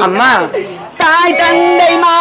அம்மா. தாய் தந்தை மா